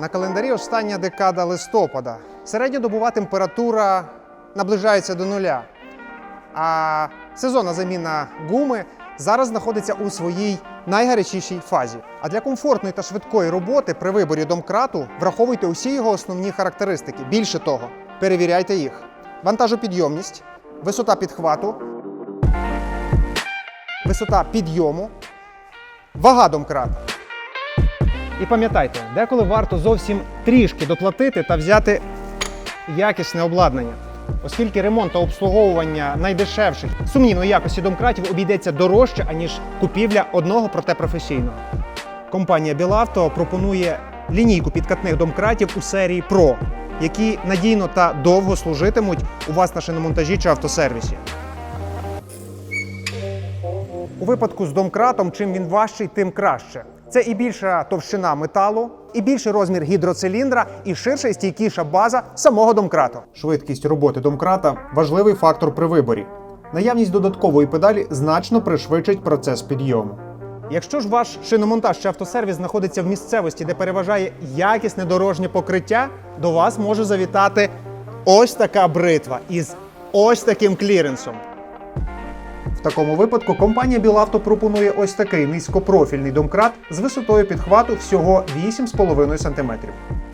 На календарі остання декада листопада. Середньодобова температура наближається до нуля. А сезонна заміна гуми зараз знаходиться у своїй найгарячішій фазі. А для комфортної та швидкої роботи при виборі домкрату враховуйте усі його основні характеристики. Більше того, перевіряйте їх: вантажопідйомність, висота підхвату, висота підйому, вага домкрата. І пам'ятайте, деколи варто зовсім трішки доплатити та взяти якісне обладнання. Оскільки ремонт та обслуговування найдешевших сумнівної якості домкратів обійдеться дорожче, аніж купівля одного проте професійного. Компанія Білавто пропонує лінійку підкатних домкратів у серії Pro, які надійно та довго служитимуть у вас на шиномонтажі чи автосервісі. У випадку з домкратом, чим він важчий, тим краще. Це і більша товщина металу, і більший розмір гідроциліндра, і ширша і стійкіша база самого домкрату. Швидкість роботи домкрата важливий фактор при виборі. Наявність додаткової педалі значно пришвидшить процес підйому. Якщо ж ваш шиномонтаж чи автосервіс знаходиться в місцевості, де переважає якісне дорожнє покриття, до вас може завітати ось така бритва із ось таким кліренсом. В такому випадку компанія Білавто пропонує ось такий низькопрофільний домкрат з висотою підхвату всього 8,5 см.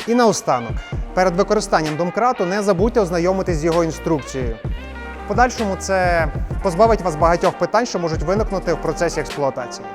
І наостанок, перед використанням домкрату не забудьте ознайомитись з його інструкцією. В подальшому це позбавить вас багатьох питань, що можуть виникнути в процесі експлуатації.